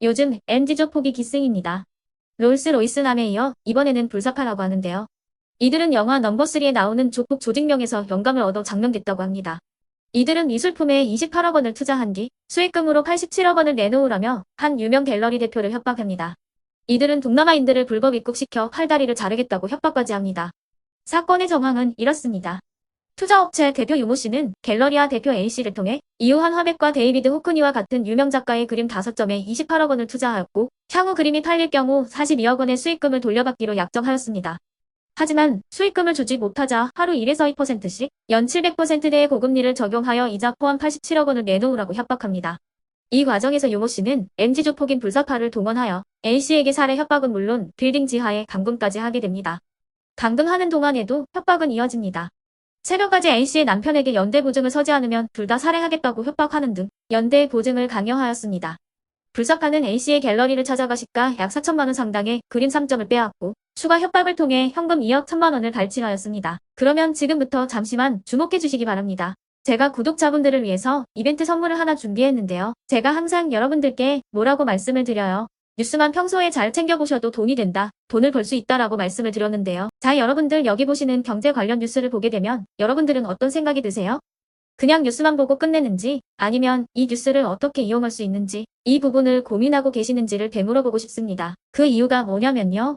요즘 MZ조 폭이 기승입니다. 롤스로이스남에 이어 이번에는 불사파라고 하는데요. 이들은 영화 넘버3에 나오는 조폭 조직명에서 영감을 얻어 장명됐다고 합니다. 이들은 미술품에 28억 원을 투자한 뒤 수익금으로 87억 원을 내놓으라며 한 유명 갤러리 대표를 협박합니다. 이들은 동남아인들을 불법 입국시켜 팔다리를 자르겠다고 협박까지 합니다. 사건의 정황은 이렇습니다. 투자업체 대표 유모 씨는 갤러리아 대표 A씨를 통해 이우한 화백과 데이비드 호크니와 같은 유명 작가의 그림 5점에 28억 원을 투자하였고 향후 그림이 팔릴 경우 42억 원의 수익금을 돌려받기로 약정하였습니다. 하지만 수익금을 주지 못하자 하루 1에서 2%씩 연 700%대의 고금리를 적용하여 이자 포함 87억 원을 내놓으라고 협박합니다. 이 과정에서 유모 씨는 MG조 폭인 불사파를 동원하여 A씨에게 살해 협박은 물론 빌딩 지하에 감금까지 하게 됩니다. 감금하는 동안에도 협박은 이어집니다. 새벽까지 A씨의 남편에게 연대 보증을 서지 않으면 둘 다 살해하겠다고 협박하는 등 연대 보증을 강요하였습니다. 불사파는 A씨의 갤러리를 찾아가 시가 약 4천만 원 상당의 그림 3점을 빼앗고 추가 협박을 통해 현금 2억 1천만 원을 갈취하였습니다. 그러면 지금부터 잠시만 주목해 주시기 바랍니다. 제가 구독자분들을 위해서 이벤트 선물을 하나 준비했는데요. 제가 항상 여러분들께 뭐라고 말씀을 드려요. 뉴스만 평소에 잘 챙겨보셔도 돈이 된다. 돈을 벌 수 있다라고 말씀을 드렸는데요. 자, 여러분들 여기 보시는 경제 관련 뉴스를 보게 되면 여러분들은 어떤 생각이 드세요? 그냥 뉴스만 보고 끝내는지 아니면 이 뉴스를 어떻게 이용할 수 있는지 이 부분을 고민하고 계시는지를 되물어보고 싶습니다. 그 이유가 뭐냐면요.